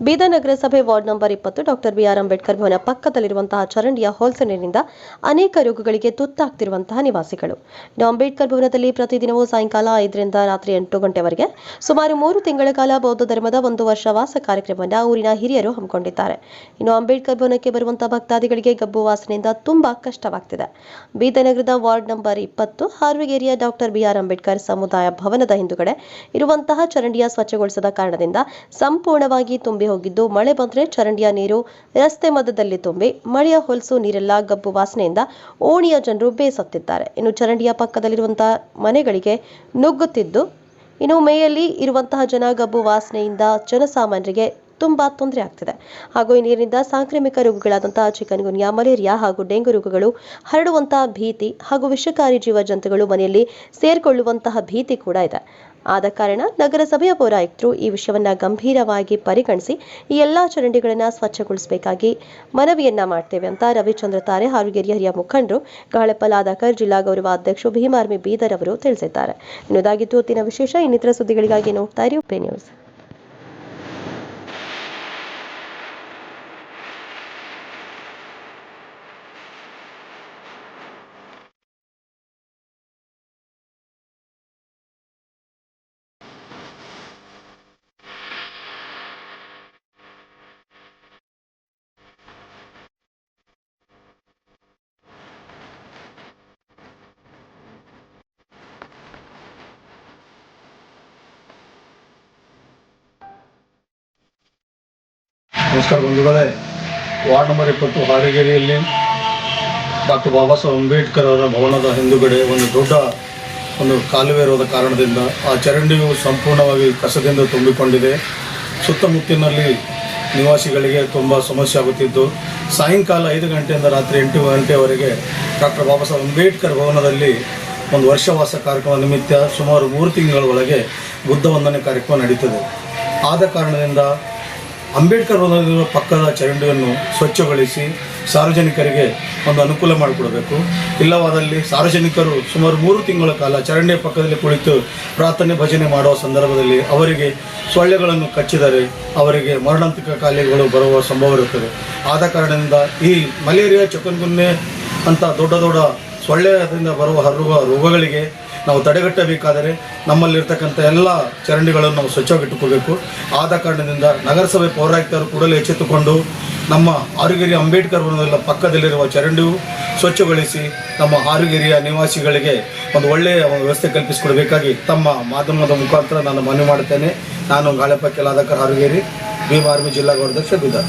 ಬೀದರ್ ನಗರಸಭೆ ward number ಇಪ್ಪತ್ತು doctor B R Ambedkar Bhavan ಪಕ್ಕದಲ್ಲಿರುವಂತಹ ಚರಂಡಿಯ ಹೋಲ್ಸೇಲಿನಿಂದ ಅನೇಕ ರೋಗಗಳಿಗೆ ತುತ್ತಾಗ್ತಿರುವಂತಹ ನಿವಾಸಿಗಳು. ಅಂಬೇಡ್ಕರ್ ಭವನದಲ್ಲಿ ಪ್ರತಿದಿನವೂ ಸಾಯಂಕಾಲ ಐದರಿಂದ ರಾತ್ರಿ ಎಂಟು ಗಂಟೆವರೆಗೆ ಸುಮಾರು ಮೂರು ತಿಂಗಳ ಕಾಲ ಬೌದ್ಧ ಧರ್ಮದ ಒಂದು ವರ್ಷ ವಾಸ ಕಾರ್ಯಕ್ರಮವನ್ನು ಊರಿನ ಹಿರಿಯರು ಹಮ್ಮಿಕೊಂಡಿದ್ದಾರೆ. ಇನ್ನು ಅಂಬೇಡ್ಕರ್ ಭವನಕ್ಕೆ ಬರುವಂತಹ ಭಕ್ತಾದಿಗಳಿಗೆ ಗಬ್ಬು ವಾಸನೆಯಿಂದ ತುಂಬಾ ಕಷ್ಟವಾಗ್ತಿದೆ. ಬೀದರ್ ವಾರ್ಡ್ ನಂಬರ್ ಇಪ್ಪತ್ತು ಹಾರ್ವಿಗೇರಿಯ ಡಾಕ್ಟರ್ ಬಿಆರ್ ಅಂಬೇಡ್ಕರ್ ಸಮುದಾಯ ಭವನದ ಹಿಂದುಗಡೆ ಇರುವಂತಹ ಚರಂಡಿಯ ಸ್ವಚ್ಛಗೊಳಿಸದ ಕಾರಣದಿಂದ ಸಂಪೂರ್ಣವಾಗಿ ತುಂಬಿ ಹೋಗಿದ್ದು, ಮಳೆ ಬಂದ್ರೆ ಚರಂಡಿಯ ನೀರು, ರಸ್ತೆ ಮಧ್ಯದಲ್ಲಿ ತುಂಬಿ, ಮಳೆಯ ಹೊಲಸು ನೀರೆಲ್ಲ ಗಬ್ಬು ವಾಸನೆಯಿಂದ ಓಣಿಯ ಜನರು ಬೇಸತ್ತಿದ್ದಾರೆ. ಇನ್ನು ಚರಂಡಿಯ ಪಕ್ಕದಲ್ಲಿರುವಂತಹ ಮನೆಗಳಿಗೆ ನುಗ್ಗುತ್ತಿದ್ದು, ಇನ್ನು ಮೇಯಲ್ಲಿ ಇರುವಂತಹ ಜನ ಗಬ್ಬು ವಾಸನೆಯಿಂದ ಜನಸಾಮಾನ್ಯರಿಗೆ ತುಂಬಾ ತೊಂದರೆ ಆಗ್ತಿದೆ. ಹಾಗೂ ಈ ನೀರಿನಿಂದ ಸಾಂಕ್ರಾಮಿಕ ರೋಗಗಳಾದಂತಹ ಚಿಕನ್ ಗುನ್ಯಾ ಮಲೇರಿಯಾ ಹಾಗೂ ಡೆಂಗು ರೋಗಗಳು ಹರಡುವಂತಹ ಭೀತಿ ಹಾಗೂ ವಿಷಕಾರಿ ಜೀವಜಂತುಗಳು ಮನೆಯಲ್ಲಿ ಸೇರಿಕೊಳ್ಳುವಂತಹ ಭೀತಿ ಕೂಡ ಇದೆ. ಆದ ಕಾರಣ ನಗರಸಭೆಯ ಪೌರಾಯುಕ್ತರು ಈ ವಿಷಯವನ್ನ ಗಂಭೀರವಾಗಿ ಪರಿಗಣಿಸಿ ಈ ಎಲ್ಲಾ ಚರಂಡಿಗಳನ್ನು ಸ್ವಚ್ಛಗೊಳಿಸಬೇಕಾಗಿ ಮನವಿಯನ್ನ ಮಾಡ್ತೇವೆ ಅಂತ ರವಿಚಂದ್ರ ತಾರೆ ಹಾರುಗೆರೆಯ ಹಿರಿಯ ಮುಖಂಡರು ಗಾಳಪ್ಪ ಲಾದಾಕರ್ ಜಿಲ್ಲಾ ಗೌರವ ಅಧ್ಯಕ್ಷರು ಭೀಮಾರ್ಮಿ ಬೀದರ್ ಅವರು ತಿಳಿಸಿದ್ದಾರೆ. ಇನ್ನೊಂದಾಗಿದ್ದು ಹೊತ್ತಿನ ವಿಶೇಷ ಇನ್ನಿತರ ಸುದ್ದಿಗಳಿಗಾಗಿ ನೋಡ್ತಾ ಇರಿ ನ್ಯೂಸ್. ನಮಸ್ಕಾರ ಬಂಧುಗಳೇ. ವಾರ್ಡ್ ನಂಬರ್ ಇಪ್ಪತ್ತು ಹಾರಿಗೇರಿಯಲ್ಲಿ ಡಾಕ್ಟರ್ ಬಾಬಾ ಸಾಹೇಬ್ ಅಂಬೇಡ್ಕರ್ ಅವರ ಭವನದ ಹಿಂದುಗಡೆ ಒಂದು ದೊಡ್ಡ ಒಂದು ಕಾಲುವೆ ಇರೋದ ಕಾರಣದಿಂದ ಆ ಚರಂಡಿಯು ಸಂಪೂರ್ಣವಾಗಿ ಕಸದಿಂದ ತುಂಬಿಕೊಂಡಿದೆ. ಸುತ್ತಮುತ್ತಿನಲ್ಲಿ ನಿವಾಸಿಗಳಿಗೆ ತುಂಬ ಸಮಸ್ಯೆ ಆಗುತ್ತಿದ್ದು, ಸಾಯಂಕಾಲ ಐದು ಗಂಟೆಯಿಂದ ರಾತ್ರಿ ಎಂಟು ಗಂಟೆವರೆಗೆ ಡಾಕ್ಟರ್ ಬಾಬಾ ಸಾಹೇಬ್ ಅಂಬೇಡ್ಕರ್ ಭವನದಲ್ಲಿ ಒಂದು ವರ್ಷವಾಸ ಕಾರ್ಯಕ್ರಮ ನಿಮಿತ್ತ ಸುಮಾರು ಮೂರು ತಿಂಗಳ ಒಳಗೆ ಬುದ್ಧ ವಂದನೆ ಕಾರ್ಯಕ್ರಮ ನಡೀತದೆ. ಆದ ಕಾರಣದಿಂದ ಅಂಬೇಡ್ಕರ್ ಭವನದಲ್ಲಿರುವ ಪಕ್ಕದ ಚರಂಡಿಯನ್ನು ಸ್ವಚ್ಛಗೊಳಿಸಿ ಸಾರ್ವಜನಿಕರಿಗೆ ಒಂದು ಅನುಕೂಲ ಮಾಡಿಕೊಡಬೇಕು. ಇಲ್ಲವಾದಲ್ಲಿ ಸಾರ್ವಜನಿಕರು ಸುಮಾರು ಮೂರು ತಿಂಗಳ ಕಾಲ ಚರಂಡಿಯ ಪಕ್ಕದಲ್ಲಿ ಕುಳಿತು ಪ್ರಾರ್ಥನೆ ಭಜನೆ ಮಾಡುವ ಸಂದರ್ಭದಲ್ಲಿ ಅವರಿಗೆ ಸೊಳ್ಳೆಗಳನ್ನು ಕಚ್ಚಿದರೆ ಅವರಿಗೆ ಮರಣಾಂತಿಕ ಕಾಯಿಲೆಗಳು ಬರುವ ಸಂಭವ ಇರುತ್ತದೆ. ಆದ ಕಾರಣದಿಂದ ಈ ಮಲೇರಿಯಾ ಚಕನ್ಗುನ್ನೆ ಅಂತ ದೊಡ್ಡ ದೊಡ್ಡ ಸೊಳ್ಳೆಯಿಂದ ಬರುವ ಹರಡುವ ರೋಗಗಳಿಗೆ ನಾವು ತಡೆಗಟ್ಟಬೇಕಾದರೆ ನಮ್ಮಲ್ಲಿರ್ತಕ್ಕಂಥ ಎಲ್ಲ ಚರಂಡಿಗಳನ್ನು ನಾವು ಸ್ವಚ್ಛವಾಗಿಟ್ಟುಕೋಬೇಕು ಆದ ಕಾರಣದಿಂದ ನಗರಸಭೆ ಪೌರಾಯುಕ್ತರು ಕೂಡಲೇ ಎಚ್ಚೆತ್ತುಕೊಂಡು ನಮ್ಮ ಆರುಗೆರಿ ಅಂಬೇಡ್ಕರ್ ಭವನದ ಪಕ್ಕದಲ್ಲಿರುವ ಚರಂಡಿಯು ಸ್ವಚ್ಛಗೊಳಿಸಿ ನಮ್ಮ ಆರುಗೆರೆಯ ನಿವಾಸಿಗಳಿಗೆ ಒಂದು ಒಳ್ಳೆಯ ವ್ಯವಸ್ಥೆ ಕಲ್ಪಿಸಿಕೊಡಬೇಕಾಗಿ ತಮ್ಮ ಮಾಧ್ಯಮದ ಮುಖಾಂತರ ನಾನು ಮನವಿ ಮಾಡುತ್ತೇನೆ. ನಾನು ಗಾಳಪ್ಪ ಕೆಲಾದಕರ್ ಆರುಗೇರಿ, ಭೀಮ ಆರ್ಮಿ ಜಿಲ್ಲಾ ಗೌರವಾಧ್ಯಕ್ಷ ಬೀದರ್.